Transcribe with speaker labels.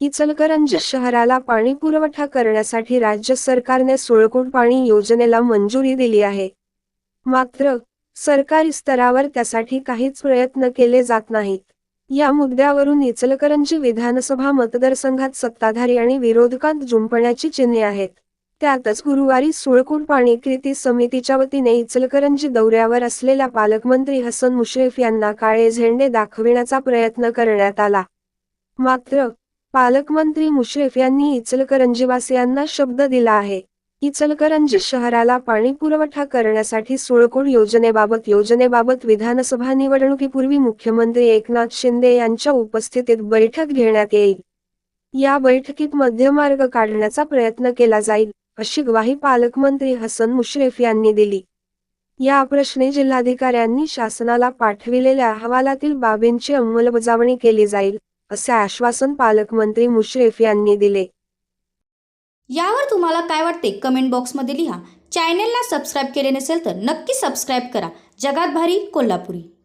Speaker 1: इचलकरंजी शहराला पाणी पुरवठा करण्यासाठी राज्य सरकारने सुळकोट पाणी योजनेला मंजुरी दिली आहे. मात्र सरकारी स्तरावर त्यासाठी काहीच प्रयत्न केले जात नाहीत. या मुद्द्यावरून इचलकरंजी विधानसभा मतदारसंघात सत्ताधारी आणि विरोधकांत जुंपण्याची चिन्हे आहेत. त्यातच गुरुवारी सुळकोट पाणी कृती समितीच्या वतीने इचलकरंजी दौऱ्यावर असलेल्या पालकमंत्री हसन मुश्रीफ यांना काळे झेंडे दाखविण्याचा प्रयत्न करण्यात आला. मात्र पालकमंत्री मुश्रीफ यांनी इचलकरंजीवासियांना शब्द दिला आहे. इचलकरंजी शहराला पाणी पुरवठा करण्यासाठी सुळकोट योजनेबाबत योजनेबाबत विधानसभा निवडणुकीपूर्वी मुख्यमंत्री एकनाथ शिंदे यांच्या उपस्थितीत बैठक घेण्यात येईल. या बैठकीत मध्यमार्ग काढण्याचा प्रयत्न केला जाईल अशी ग्वाही पालकमंत्री हसन मुश्रीफ यांनी दिली. या प्रश्नी जिल्हाधिकाऱ्यांनी शासनाला पाठविलेल्या अहवालातील बाबींची अंमलबजावणी केली जाईल. असे आश्वासन पालकमंत्री मुश्रीफ यांनी दिले.
Speaker 2: यावर तुम्हाला काय वाटते? कमेंट बॉक्समध्ये लिहा. चॅनेलला सबस्क्राईब केले नसेल तर नक्की सबस्क्राईब करा. जगात भारी कोल्हापुरी.